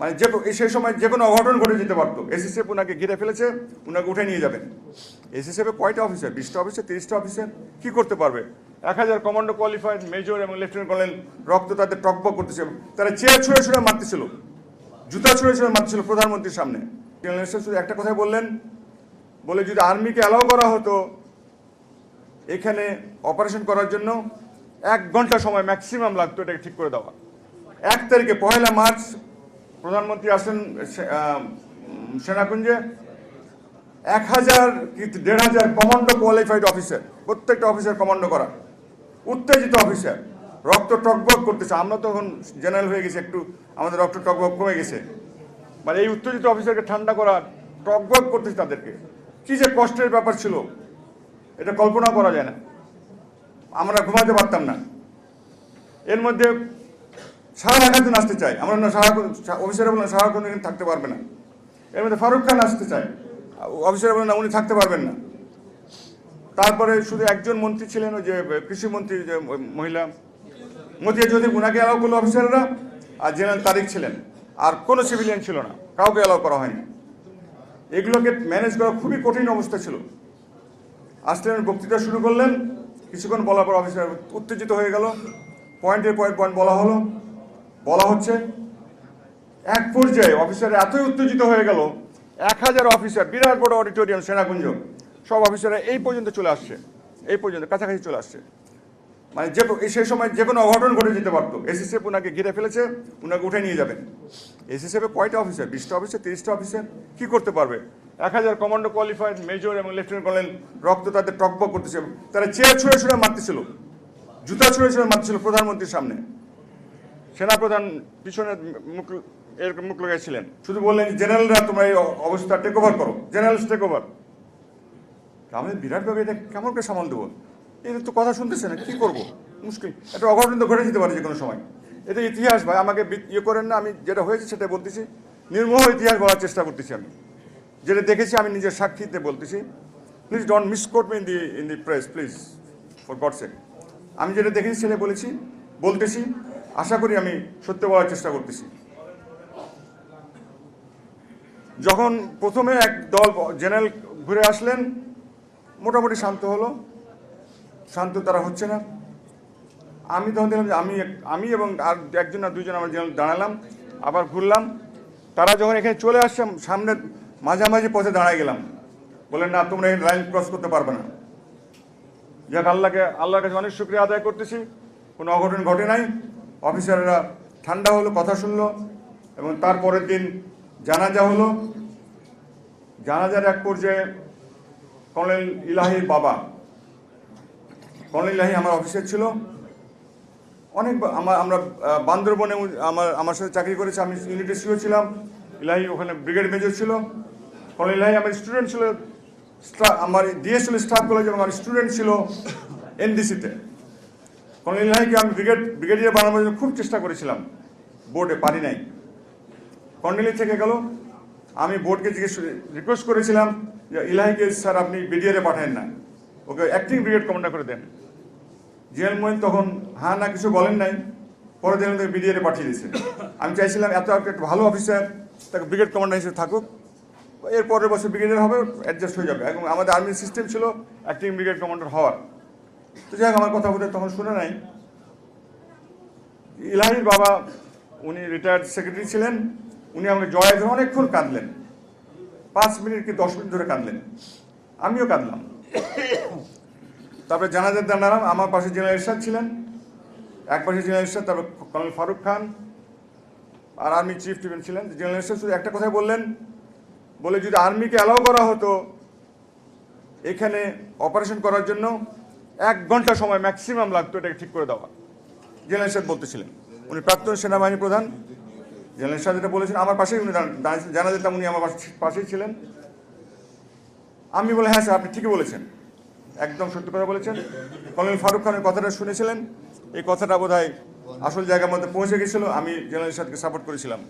মানে যে সেই সময় যে কোনো অঘটন ঘটে যেতে পারতো। এসএসএফ ওনাকে ঘিরে ফেলেছে ওনাকে উঠে নিয়ে যাবেন। এসএসএফ কয়টা অফিসার? বিশটা অফিসার, তিরিশটা অফিসার? কি করতে পারবে? এক হাজার কমান্ডো কোয়ালিফাইড মেজর এবং লেফটেন্যান্ট কর্নেল রক্ত তাদের টকবক করতেছে। তারা চেয়ার ছুঁড়ে ছুঁড়ে মারতেছিল। জুতা ছুঁড়ে ছুঁড়ে মারতেছিল প্রধানমন্ত্রীর সামনে। শুধু একটা কথাই বললেন, বলে যদি আর্মিকে অ্যালাউ করা হতো, এখানে অপারেশন করার জন্য এক ঘণ্টা সময় ম্যাক্সিমাম লাগতো এটাকে ঠিক করে দেওয়া। এক তারিখে পয়লা মার্চ প্রধানমন্ত্রী আসেন সেনাকুঞ্জে। এক হাজার কি, দেড় হাজার কমান্ডো কোয়ালিফাইড অফিসার প্রত্যেকটা অফিসার কমান্ডো করা। উত্তেজিত অফিসার রক্ত টকবক করতেছে। আমরা তখন জেনারেল হয়ে গেছি, একটু আমাদের রক্ত টকবক কমে গেছে। মানে এই উত্তেজিত অফিসারকে ঠান্ডা করা, টকবক করতেছে তাদেরকে। কী যে কষ্টের ব্যাপার ছিল। এটা কল্পনা করা যায় না। আমরা ঘুমাতে পারতাম না। এর মধ্যে সারা ঢাকাতে আসতে চাই আমরা সারা অফিসারে বলেন, সারা কোনো থাকতে পারবে না। এর মধ্যে ফারুক খান আসতে চায়। অফিসারে না, উনি থাকতে পারবেন না। তারপরে শুধু একজন মন্ত্রী ছিলেন, ওই যে কৃষিমন্ত্রী যে মহিলা। মতিয়া যদি উনাকে অ্যালাউ করল অফিসাররা আর জেনারেল তারিক ছিলেন। আর কোনো সিভিলিয়ান ছিল না। কাউকে অ্যালাউ করা হয়নি। এগুলোকে ম্যানেজ করা খুবই কঠিন অবস্থা ছিল। আসলেন, বক্তৃতা শুরু করলেন। কিছুক্ষণ বলার পর অফিসার উত্তেজিত হয়ে গেল। পয়েন্টের পয়েন্ট পয়েন্ট বলা হলো। বলা হচ্ছে এক পর্যায়ে অফিসার এতই উত্তেজিত হয়ে গেল, এক হাজার অফিসার, বিরাট বড় অডিটোরিয়াম, সেনাকুঞ্জ, সব অফিসাররা এই পর্যন্ত চলে আসছে, এই পর্যন্ত কাছাকাছি চলে আসছে। মানে যে সেই সময় যে কোনো অঘটন ঘটে যেতে পারতো। এসএসএফ ওনাকে ঘিরে ফেলেছে ওনাকে উঠে নিয়ে যাবেন। এসএসএফ কয়টা অফিসার? বিশটা অফিসার? তিরিশটা অফিসার? কি করতে পারবে? এক হাজার কমান্ডো কোয়ালিফাইড মেজর এবং লেফটেন্যান্ট কর্নেল রক্ত তাদের টকবক করতেছে তারা চেয়ার ছুঁড়ে ছুঁড়ে মারতেছিল। জুতা ছুঁড়ে ছুঁড়ে মারতেছিল প্রধানমন্ত্রীর সামনে। সেনাপ্রধান পিছনে মুখ এরকম মুখ লাগাইছিলেন। শুধু বললেন, জেনারেলরা তোমরা এই অবস্থা টেক ওভার করো। জেনারেল টেক ওভার আমাদের বিরাটভাবে এটা কেমন করে সামাল দেবো? এটা তো কথা শুনতেছে না, কি করব? মুশকিল। একটা অঘটন তো ঘটে যেতে পারে যে কোনো সময়। এটা ইতিহাস ভাই, আমাকে ইয়ে করেন না, আমি যেটা হয়েছে সেটা বলতেছি। নির্মোহ ইতিহাস বলার চেষ্টা করতেছি আমি। যেটা দেখেছি, আমি নিজের সাক্ষীতে বলতেছি। Please don't misquote me in the in the press please for God sake আমি যেটা দেখেছি সেটা বলেছি, বলতেছি। আশা করি আমি সত্য বলার চেষ্টা করতেছি। যখন প্রথমে এক দল জেনারেল ঘুরে আসলেন, মোটামুটি শান্ত হলো। শান্ত তারা হচ্ছে না। আমি তখন দেখলাম যে আমি আমি এবং আর একজন আর দুজন আমার জেনারেল দাঁড়ালাম, আবার ঘুরলাম। তারা যখন এখানে চলে আসছে সামনে মাঝামাঝি পথে দাঁড়ায় গেলাম। বললেন, না, তোমরা এই লাইন ক্রস করতে পারবে না। যাক, আল্লাহকে আল্লাহর কাছে অনেক শুক্রিয়া আদায় করতেছি। কোনো অঘটন ঘটে নাই। অফিসাররা ঠান্ডা হলো, কথা শুনলো এবং তারপরের দিন জানাজা হলো। জানাজার এক পর্যায়ে কর্নেল ইলাহির বাবা, কর্নেল ইলাহি আমার অফিসের ছিল। অনেক আমার আমরা বান্দরবনে আমার আমার সাথে চাকরি করেছে, আমি ইউনিটে সিও ছিলাম। ইলাহি ওখানে ব্রিগেড মেজর ছিল। কর্নেল ইলাহি আমার স্টুডেন্ট ছিল আমার ডিএস ছিল স্টাফ কলেজ এবং আমার স্টুডেন্ট ছিল এনডিসিতে। কর্নেল ইলাহিকে আমি ব্রিগেড, ব্রিগেডিয়ার বানানোর জন্য খুব চেষ্টা করেছিলাম। বোর্ডে পারি নাই। কর্নেলি থেকে গেল? আমি বোর্ডকে জিজ্ঞেস রিকোয়েস্ট করেছিলাম যে ইলাহিকে স্যার আপনি বিডিআরে পাঠান না। ওকে অ্যাক্টিং ব্রিগেড কমান্ডার করে দেন। জিএল মোহিন তখন হ্যাঁ না, কিছু বলেন নাই। পরে দেখলাম তাকে বিডিআরে পাঠিয়ে দিয়েছে। আমি চাইছিলাম এত একটা ভালো অফিসার তাকে ব্রিগেড কমান্ডার হিসেবে থাকুক। এর পরের বছর ব্রিগেডিয়ার হবে অ্যাডজাস্ট হয়ে যাবে। এবং আমাদের আর্মির সিস্টেম ছিল অ্যাক্টিং ব্রিগেড কমান্ডার হওয়ার। তো যাই আমার কথা বোধহয় তখন শুনে নাই। ইলাহির বাবা, উনি রিটায়ার্ড সেক্রেটারি ছিলেন। উনি আমাকে জয় ধরে অনেকক্ষণ কাঁদলেন। পাঁচ মিনিট কি দশ মিনিট ধরে কাঁদলেন। আমিও কাঁদলাম। তারপরে জানাজার দাঁড়ালাম আমার পাশে জেনারেল ইরশাদ ছিলেন। এক পাশে জেনারেল ইরশাদ, তারপরে কর্নেল ফারুক খান। আর আর্মি চিফ টিফেন ছিলেন। জেনারেল ইরশাদ শুধু একটা কথাই বললেন, বলে যদি আর্মিকে অ্যালাউ করা হতো, এখানে অপারেশন করার জন্য এক ঘণ্টা সময় ম্যাক্সিমাম লাগতো এটাকে ঠিক করে দেওয়া। জেনারেল সাহেব বলতেছিলেন। উনি প্রাক্তন সেনাবাহিনী প্রধান। জেনারেল সাহেব যেটা বলেছেন, আমার পাশেই উনি জানা যেতাম উনি আমার পাশেই ছিলেন। আমি বলে হ্যাঁ স্যার, আপনি ঠিকই বলেছেন। একদম সত্যি কথা বলেছেন। কর্নেল ফারুক খানের কথাটা শুনেছিলেন। এই কথাটা বোধহয় আসল জায়গার মধ্যে পৌঁছে গেছিল। আমি জেনারেল সাহেবকে সাপোর্ট করেছিলাম।